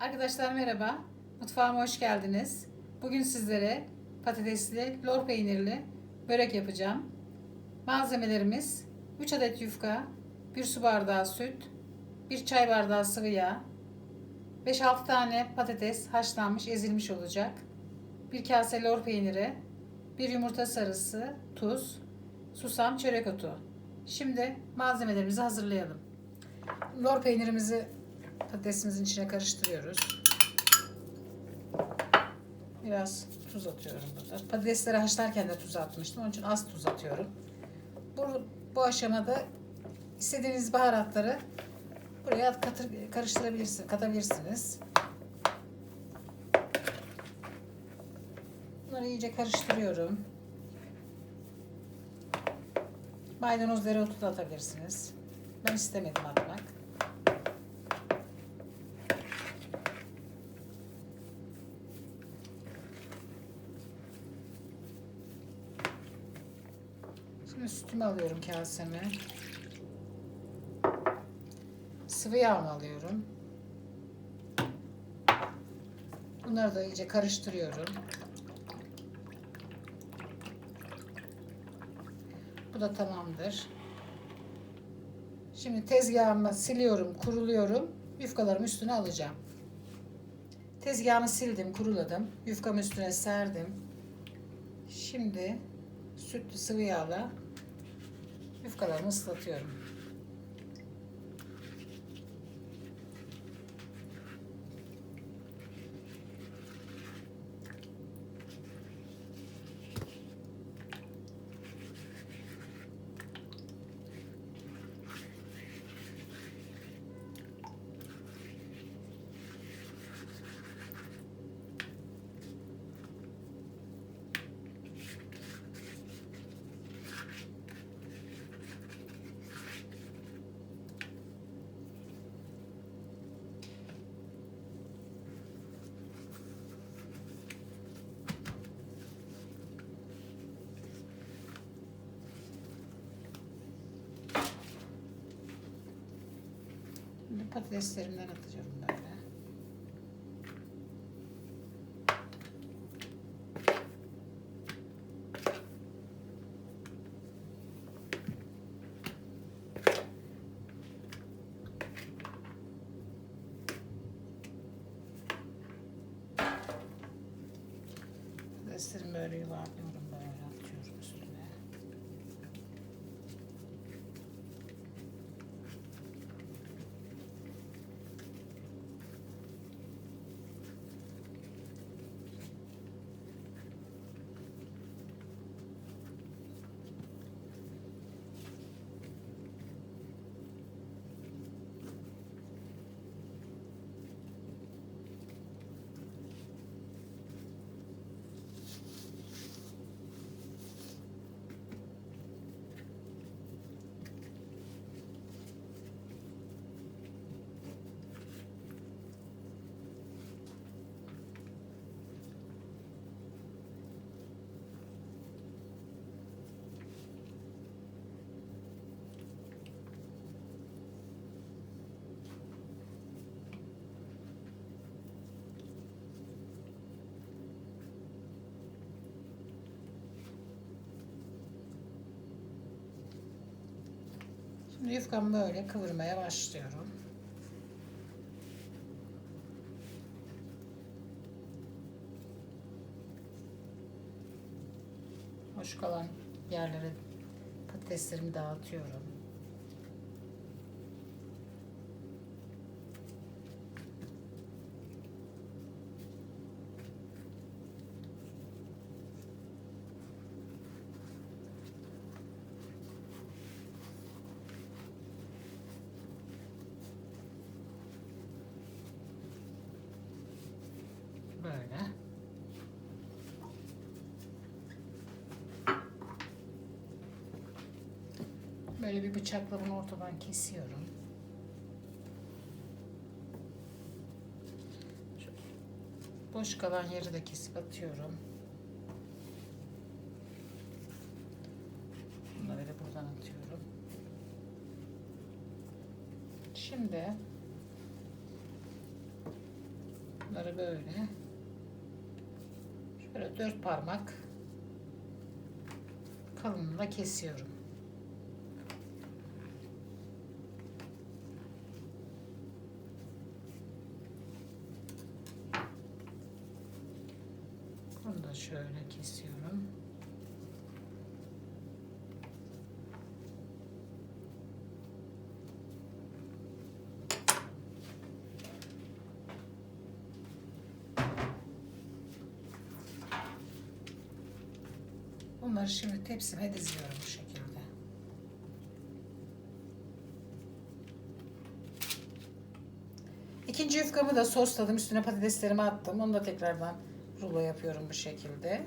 Arkadaşlar merhaba. Mutfağıma hoş geldiniz. Bugün sizlere patatesli, lor peynirli börek yapacağım. Malzemelerimiz 3 adet yufka, 1 su bardağı süt, 1 çay bardağı sıvı yağ, 5-6 tane patates haşlanmış, ezilmiş olacak. 1 kase lor peyniri, 1 yumurta sarısı, tuz, susam, çörek otu. Şimdi malzemelerimizi hazırlayalım. Lor peynirimizi patatesimizin içine karıştırıyoruz. Biraz tuz atıyorum burada. Patatesleri haşlarken de tuz atmıştım. Onun için az tuz atıyorum. Bu, bu aşamada istediğiniz baharatları buraya katır, karıştırabilirsiniz, katabilirsiniz. Bunları iyice karıştırıyorum. Maydanoz dereotu da atabilirsiniz. Ben istemedim atmak. Sütümü alıyorum kaseme. Sıvı yağımı alıyorum. Bunları da iyice karıştırıyorum. Bu da tamamdır. Şimdi tezgahımı siliyorum, kuruluyorum. Yufkalarımı üstüne alacağım. Tezgahımı sildim, kuruladım. Yufkamı üstüne serdim. Şimdi sütlü sıvı yağla yufkalarımı ıslatıyorum. Şimdi patateslerimden atacağım böyle. Patateslerimi böyle yuvarlıyorum böyle atıyorum üstüne. Şimdi yufkamı böyle kıvırmaya başlıyorum. Hoş kalan yerlere patateslerimi dağıtıyorum. Böyle. Böyle bir bıçakla bunu ortadan kesiyorum. Boş kalan yeri de kesip atıyorum. Bunları da buradan atıyorum. Şimdi Bunları böyle dört parmak kalınlığında kesiyorum. Bunu da şöyle kesiyorum. Bunları şimdi tepsime diziyorum bu şekilde. İkinci yufkamı da sosladım. Üstüne patateslerimi attım. Onu da tekrardan rulo yapıyorum bu şekilde.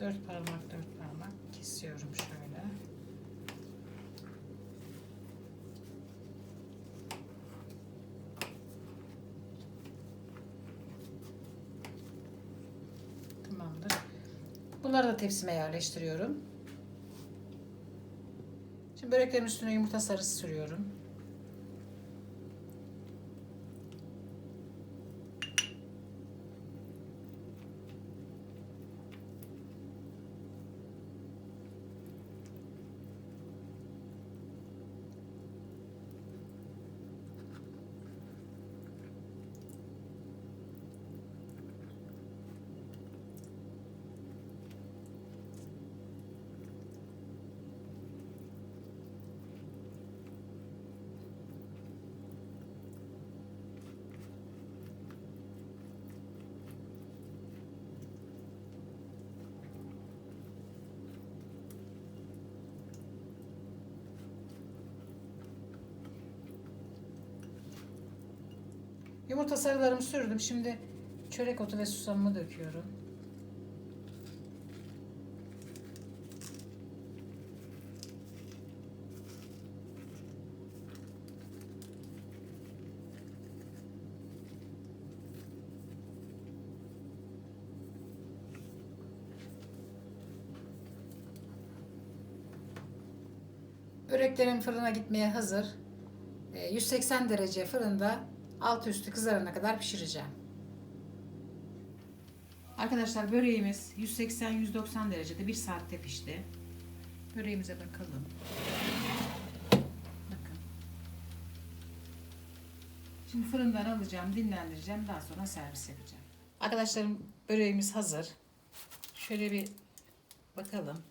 Dört parmak dört parmak kesiyorum şöyle. Tamamdır. Bunları da tepsime yerleştiriyorum. Şimdi böreklerin üstüne yumurta sarısı sürüyorum. Yumurta sarılarımı sürdüm. Şimdi çörek otu ve susamımı döküyorum. Böreklerim fırına gitmeye hazır. Ee, 180 derece fırında alt üstü kızarana kadar pişireceğim. Arkadaşlar böreğimiz 180-190 derecede bir saatte pişti. Böreğimize bakalım. Bakın. Şimdi fırından alacağım, dinlendireceğim. Daha sonra servis yapacağım. Arkadaşlarım böreğimiz hazır. Şöyle bir bakalım.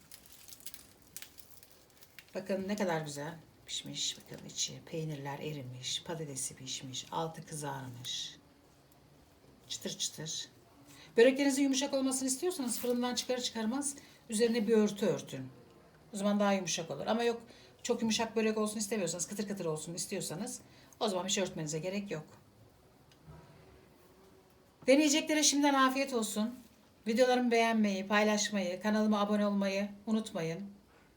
Bakın ne kadar güzel pişmiş. Bakın içi peynirler erimiş, patatesi pişmiş, altı kızarmış. Çıtır çıtır. Böreklerinizin yumuşak olmasını istiyorsanız fırından çıkarır çıkarmaz üzerine bir örtü örtün. O zaman daha yumuşak olur. Ama yok çok yumuşak börek olsun istemiyorsanız, kıtır kıtır olsun istiyorsanız o zaman hiç örtmenize gerek yok. Deneyeceklere şimdiden afiyet olsun. Videolarımı beğenmeyi, paylaşmayı, kanalıma abone olmayı unutmayın.